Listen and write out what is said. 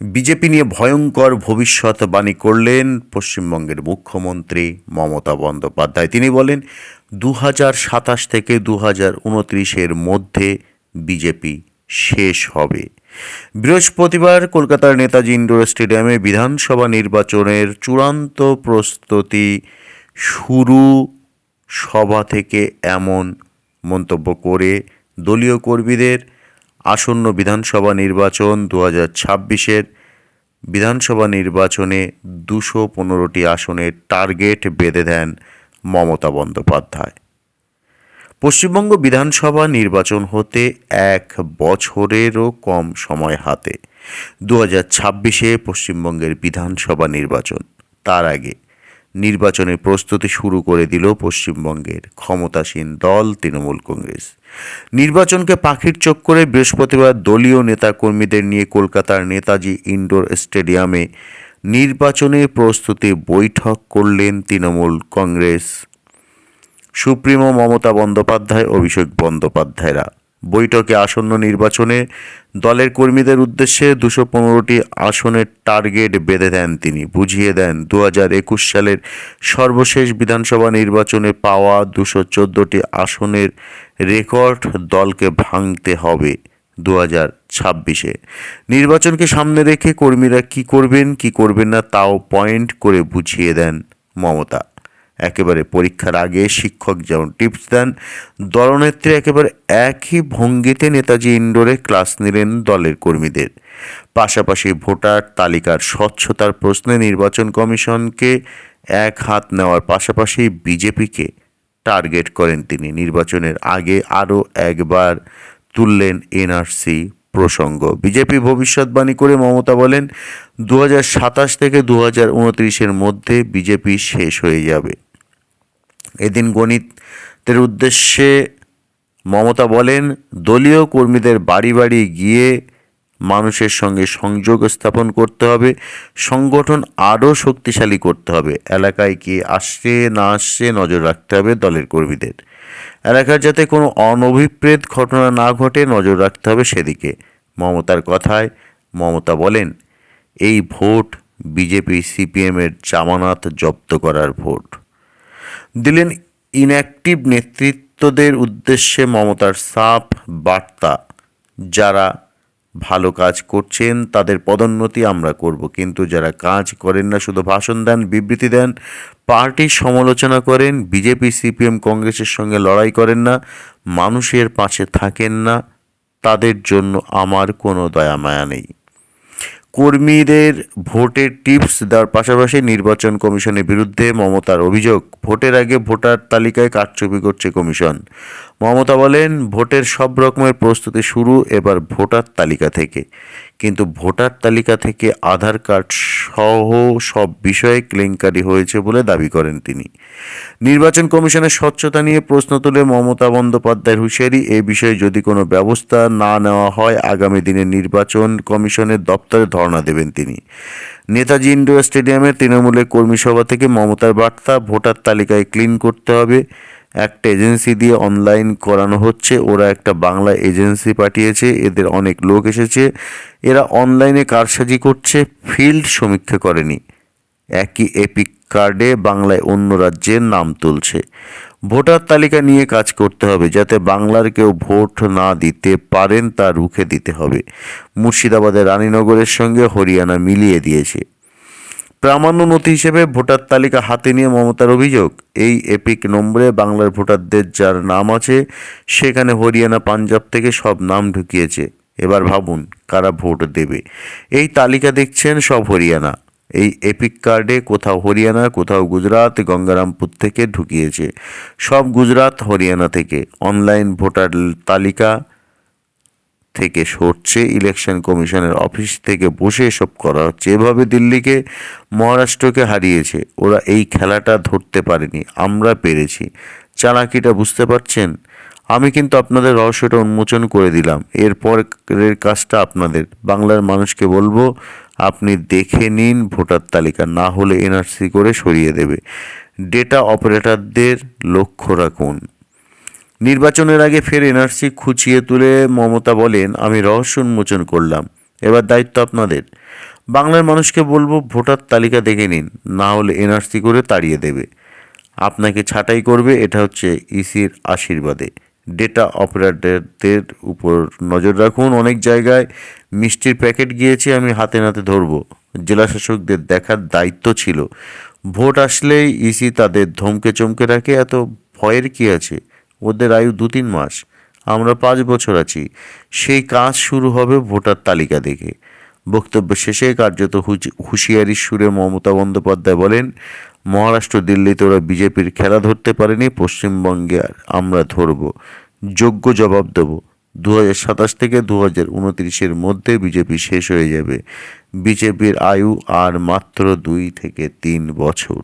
BJP নিয়ে ভয়ঙ্কর ভবিষ্যৎবাণী করলেন পশ্চিমবঙ্গের মুখ্যমন্ত্রী মমতা বন্দ্যোপাধ্যায়। তিনি বলেন দু সাতাশ থেকে দু হাজার উনত্রিশের মধ্যে বিজেপি শেষ হবে। বৃহস্পতিবার কলকাতার নেতাজি ইন্ডোর স্টেডিয়ামে বিধানসভা নির্বাচনের চূড়ান্ত প্রস্তুতি শুরু। সভা থেকে এমন মন্তব্য করে দলীয় কর্মীদের আসন্ন বিধানসভা নির্বাচন দু হাজার ছাব্বিশের বিধানসভা নির্বাচনে দুশো পনেরোটি আসনের টার্গেট বেঁধে দেন মমতা বন্দ্যোপাধ্যায়। পশ্চিমবঙ্গ বিধানসভা নির্বাচন হতে এক বছরেরও কম সময় হাতে। দু হাজার ছাব্বিশে পশ্চিমবঙ্গের বিধানসভা নির্বাচন, তার আগে নির্বাচনের প্রস্তুতি শুরু করে দিল পশ্চিমবঙ্গের ক্ষমতাসীন দল, তৃণমূল কংগ্রেস। নির্বাচনকে পাখির চোখ করে বৃহস্পতিবার দলীয় নেতাকর্মীদের নিয়ে কলকাতার নেতাজি ইনডোর স্টেডিয়ামে নির্বাচনের প্রস্তুতি বৈঠক করলেন তৃণমূল কংগ্রেস। সুপ্রিমো মমতা বন্দ্যোপাধ্যায়, অভিষেক বন্দ্যোপাধ্যায়রা। বৈঠকে আসন্ন নির্বাচনে দলের কর্মীদের উদ্দেশ্যে দুশো পনেরোটি আসনের টার্গেট বেঁধে দেন তিনি। বুঝিয়ে দেন দু হাজার একুশ সালের সর্বশেষ বিধানসভা নির্বাচনে পাওয়া দুশো চোদ্দোটি আসনের রেকর্ড দলকে ভাঙতে হবে দু হাজার ছাব্বিশে। নির্বাচনকে সামনে রেখে কর্মীরা কি করবেন কি করবেন না, তাও পয়েন্ট করে বুঝিয়ে দেন মমতা। একেবারে পরীক্ষার আগে শিক্ষক যেমন টিপস দেন, দলনেত্রী একেবারে একই ভঙ্গিতে নেতাজি ইন্ডোরে ক্লাস নিলেন দলের কর্মীদের। পাশাপাশি ভোটার তালিকার স্বচ্ছতার প্রশ্নে নির্বাচন কমিশনকে এক হাত নেওয়ার পাশাপাশি বিজেপিকে টার্গেট করেন তিনি। নির্বাচনের আগে আরও একবার তুললেন এনআরসি প্রসঙ্গ। বিজেপি ভবিষ্যৎবাণী করে মমতা বলেন দু থেকে দু হাজার মধ্যে বিজেপি শেষ হয়ে যাবে। এদিন গণিতের উদ্দেশ্যে মমতা বলেন, দলীয় কর্মীদের বাড়ি বাড়ি গিয়ে মানুষের সঙ্গে সংযোগ স্থাপন করতে হবে, সংগঠন আরও শক্তিশালী করতে হবে। এলাকায় কি আসছে না আসছে নজর রাখতে হবে দলের কর্মীদের। এলাকার যাতে কোনো অনভিপ্রেত ঘটনা না ঘটে নজর রাখতে হবে সেদিকে। মমতার কথায় মমতা বলেন, এই ভোট বিজেপি, সিপিএমের জামানত জব্দ করার ভোট। দিলেন ইনঅ্যাক্টিভ নেতৃত্বদের উদ্দেশ্যে মমতার সাফ বার্তা। যারা ভালো কাজ করছেন, তাদের পদোন্নতি আমরা করব। কিন্তু যারা কাজ করেন না, শুধু ভাষণ দেন, বিবৃতি দেন পার্টির সমালোচনা করেন, বিজেপি, সিপিএম, কংগ্রেসের সঙ্গে লড়াই করেন না, মানুষের পাশে থাকেন না, তাদের জন্য আমার কোনো দয়া মায়া নেই। কর্মীদের ভোটের টিপস দেওয়ার পাশাপাশি নির্বাচন কমিশনের বিরুদ্ধে মমতার অভিযোগ। ভোটের আগে ভোটার তালিকায় কারচুপি করছে কমিশন। মমতা বলেন, ভোটের সব রকমের প্রস্তুতি শুরু এবার ভোটার তালিকা থেকে। কিন্তু ভোটার তালিকা থেকে আধার কার্ড সহ সব বিষয়ে কেলেঙ্কারি হয়েছে বলে দাবি করেন তিনি। নির্বাচন কমিশনের স্বচ্ছতা নিয়ে প্রশ্ন তুলে মমতা বন্দ্যোপাধ্যায়ের হুঁশিয়ারি, এ বিষয়ে যদি কোনো ব্যবস্থা না নেওয়া হয়, আগামী দিনে নির্বাচন কমিশনের দপ্তরে ধর্ণা দেবেন তিনি। নেতাজি ইন্ডোর স্টেডিয়ামের তৃণমূলের কর্মী সভা থেকে মমতার বার্তা, ভোটার তালিকায় ক্লিন করতে হবে। একটা এজেন্সি দিয়ে অনলাইন করানো হচ্ছে। ওরা একটা বাংলা এজেন্সি পাঠিয়েছে। এদের অনেক লোক এসেছে। এরা অনলাইনে কারসাজি করছে। ফিল্ড সমীক্ষা করেনি। একই এপিক কার্ডে বাংলায় অন্য রাজ্যের নাম তুলছে। ভোটার তালিকা নিয়ে কাজ করতে হবে যাতে বাংলার কেউ ভোট না দিতে পারেন তা রুখে দিতে হবে। মুর্শিদাবাদের রানীনগরের সঙ্গে হরিয়ানা মিলিয়ে দিয়েছে। প্রামাণ্য নথি হিসেবে ভোটার তালিকা হাতে নিয়ে মমতার অভিযোগ। এই এপিক নম্বরে বাংলার ভোটারদের যার নাম আছে, সেখানে হরিয়ানা, পাঞ্জাব থেকে সব নাম ঢুকিয়েছে। এবার ভাবুন, কারা ভোট দেবে? এই তালিকা দেখছেন সব হরিয়ানা। এই এপিক কার্ডে কোথাও হরিয়ানা, কোথাও গুজরাট, গঙ্গারামপুর থেকে ঢুকিয়েছে। সব গুজরাট, হরিয়ানা থেকে। অনলাইন ভোটার তালিকা থেকে সরছে ইলেকশন কমিশনের অফিস থেকে বসে এসব করা হচ্ছে। এভাবে দিল্লিকে, মহারাষ্ট্রকে হারিয়েছে। ওরা এই খেলাটা ধরতে পারেনি। আমরা পেরেছি। চালাকিটা বুঝতে পারছেন? আমি কিন্তু আপনাদের রহস্যটা উন্মোচন করে দিলাম। এরপরের কাজটা আপনাদের। বাংলার মানুষকে বলব, আপনি দেখে নিন ভোটার তালিকা, না হলে এনআরসি করে সরিয়ে দেবে। ডেটা অপারেটরদের লক্ষ্য রাখুন। নির্বাচনের আগে ফের এনআরসি খুঁচিয়ে তুলে মমতা বলেন, আমি রহস্য উন্মোচন করলাম। এবার দায়িত্ব আপনাদের। বাংলার মানুষকে বলব, ভোটার তালিকা দেখে নিন, না হলে এনআরসি করে তাড়িয়ে দেবে। আপনাকে ছাঁটাই করবে, এটা হচ্ছে ইসির আশীর্বাদে। ডেটা অপারেটরদের উপর নজর রাখুন, অনেক জায়গায় মিষ্টির প্যাকেট গিয়েছে, আমি হাতে নাতে ধরবো। জেলাশাসকদের দেখার দায়িত্ব ছিল। ভোট আসলেই ইসি তাদের ধমকে চমকে রাখে, এত ভয়ের কি আছে? ওদের আয়ু দু তিন মাস। আমরা পাঁচ বছর আছি। সেই কাজ শুরু হবে ভোটার তালিকা দেখে। বক্তব্য শেষে কার্যত হুঁশিয়ারির সুরে মমতা বন্দ্যোপাধ্যায় বলেন, মহারাষ্ট্র, দিল্লিতে ওরা বিজেপির খেলা ধরতে পারেনি, পশ্চিমবঙ্গে আমরা ধরব। যোগ্য জবাব দেব। দু হাজার সাতাশ থেকে দু হাজার উনত্রিশের মধ্যে বিজেপি শেষ হয়ে যাবে। বিজেপির আয়ু আর মাত্র দুই থেকে তিন বছর।